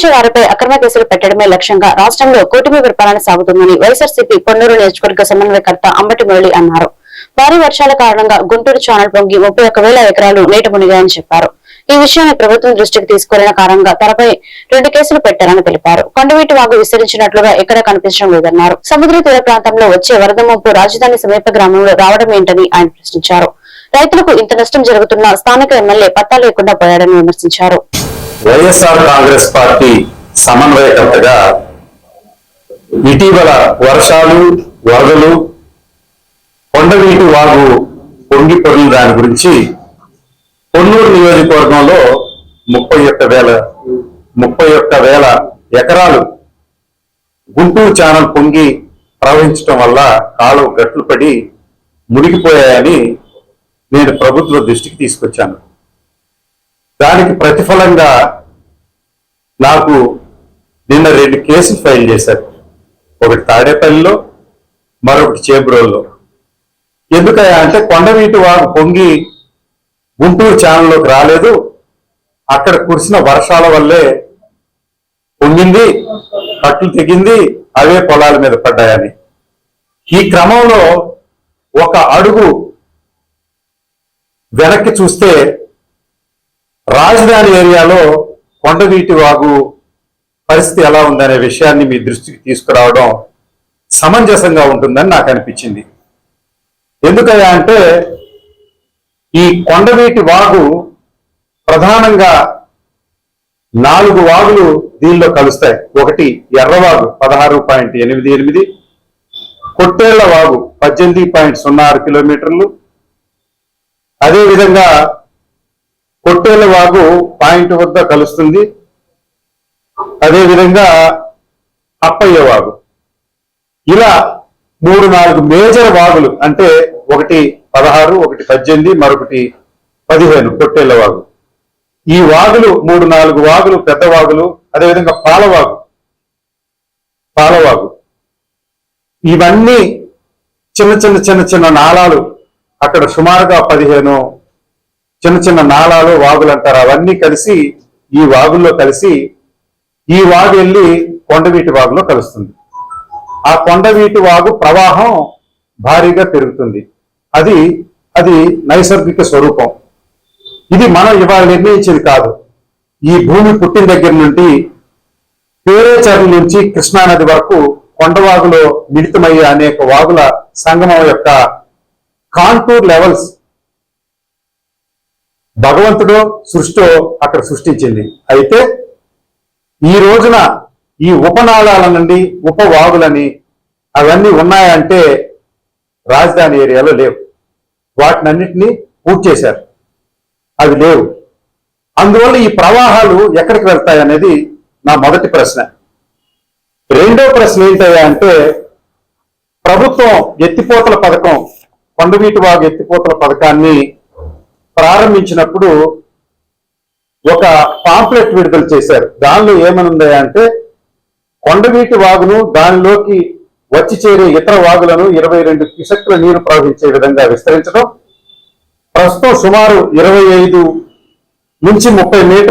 ప్రశ్నించే వారిపై అక్రమ కేసులు పెట్టడమే లక్ష్యంగా రాష్ట్రంలో కూటమి పరిపాలన సాగుతుందని వైఎస్ఆర్సీపీ పొన్నూరు నియోజకవర్గ సమన్వయకర్త అంబటి మురళి అన్నారు. భారీ వర్షాల కారణంగా గుంటూరు ఛానల్ పొంగి ముప్పై ఒక వేల ఎకరాలు నీట మునిగాయని చెప్పారు. ఈ విషయాన్ని ప్రభుత్వం దృష్టికి తీసుకెళ్ళిన కారణంగా తనపై రెండు కేసులు పెట్టారని తెలిపారు. కొండవీటి వాగు విస్తరించినట్లుగా ఎక్కడా కనిపించడం లేదన్నారు. సముద్ర తీర ప్రాంతంలో వచ్చే వరద ముంపు రాజధాని సమీప గ్రామంలో రావడం ఏంటని ఆయన ప్రశ్నించారు. రైతులకు ఇంత నష్టం జరుగుతున్నా స్థానిక ఎమ్మెల్యే పత్తా లేకుండా పోయాడని విమర్శించారు. వైఎస్ఆర్ కాంగ్రెస్ పార్టీ సమన్వయకర్తగా ఇటీవల వర్షాలు వరదలు కొండవీటి వాగు పొంగి పొర్లిన దాని గురించి పొన్నూరు నియోజకవర్గంలో ముప్పై ఒక్క వేల ముప్పై ఒక్క వేల ఎకరాలు గుంటూరు ఛానల్ పొంగి ప్రవహించడం వల్ల కాలువ గట్లు పడి మునిగిపోయాయని నేను ప్రభుత్వ దృష్టికి తీసుకొచ్చాను. దానికి ప్రతిఫలంగా నాకు నిన్న రెండు కేసులు ఫైల్ చేశారు. ఒకటి తాడేపల్లిలో మరొకటి చేబ్రోల్లో. ఎందుకయ్యా అంటే కొండవీటి వాగు పొంగి గుంటూరు ఛానల్లోకి రాలేదు. అక్కడ కురిసిన వర్షాల వల్లే పొంగింది కట్లు తెగింది అవే పొలాల మీద పడ్డాయని. ఈ క్రమంలో ఒక అడుగు వెనక్కి చూస్తే రాజధాని ఏరియాలో కొండవీటి వాగు పరిస్థితి ఎలా ఉందనే విషయాన్ని మీ దృష్టికి తీసుకురావడం సమంజసంగా ఉంటుందని నాకు అనిపించింది. ఎందుకయ్యా అంటే ఈ కొండవీటి వాగు ప్రధానంగా నాలుగు వాగులు దీనిలో కలుస్తాయి. ఒకటి ఎర్రవాగు పదహారు పాయింట్ ఎనిమిది ఎనిమిది కొట్టేళ్ళ వాగు పద్దెనిమిది పాయింట్ సున్నా ఆరు కిలోమీటర్లు. అదేవిధంగా కొట్టేల వాగు పాయింట్ వద్ద కలుస్తుంది. అదేవిధంగా అప్పయ్య వాగు. ఇలా మూడు నాలుగు మేజర్ వాగులు అంటే ఒకటి పదహారు ఒకటి పద్దెనిమిది మరొకటి పదిహేను కొట్టేళ్ళ వాగు. ఈ వాగులు మూడు నాలుగు వాగులు పెద్ద వాగులు అదేవిధంగా పాలవాగు పాలవాగు ఇవన్నీ చిన్న చిన్న చిన్న చిన్న నాళాలు. అక్కడ సుమారుగా పదిహేను చిన్న చిన్న నాళాలు వాగులు అంటారు. అవన్నీ కలిసి ఈ వాగుల్లో కలిసి ఈ వాగు వెళ్ళి కొండవీటి వాగులో కలుస్తుంది. ఆ కొండవీటి వాగు ప్రవాహం భారీగా పెరుగుతుంది. అది అది నైసర్గిక స్వరూపం. ఇది మనం ఇవాళ నిర్ణయించేది కాదు. ఈ భూమి పుట్టిన దగ్గర నుండి పేరేచర్ల నుంచి కృష్ణానది వరకు కొండవాగులో మిళితమయ్యే అనేక వాగుల సంగమం యొక్క కాంటూర్ లెవెల్స్ భగవంతుడు సృష్టి అక్కడ సృష్టించింది. అయితే ఈ రోజున ఈ ఉపనాళాల నుండి ఉపవాగులని అవన్నీ ఉన్నాయంటే రాజధాని ఏరియాలో లేవు. వాటినన్నింటినీ పూర్తి చేశారు. అవి లేవు. అందువల్ల ఈ ప్రవాహాలు ఎక్కడికి వెళ్తాయి అనేది నా మొదటి ప్రశ్న. రెండో ప్రశ్న ఏంటయ్యా అంటే ప్రభుత్వం ఎత్తిపోతల పథకం కొండవీటి వాగు ఎత్తిపోతల పథకాన్ని ప్రారంభించినప్పుడు ఒక పాంప్లెట్ విడుదల చేశారు. దానిలో ఏమనుంది అంటే కొండవీటి వాగును దానిలోకి వచ్చి చేరే ఇతర వాగులను ఇరవై రెండు క్యూసెక్ల నీరు ప్రవహించే విధంగా విస్తరించడం ప్రస్తుతం సుమారు ఇరవై ఐదు నుంచి ముప్పై మీటర్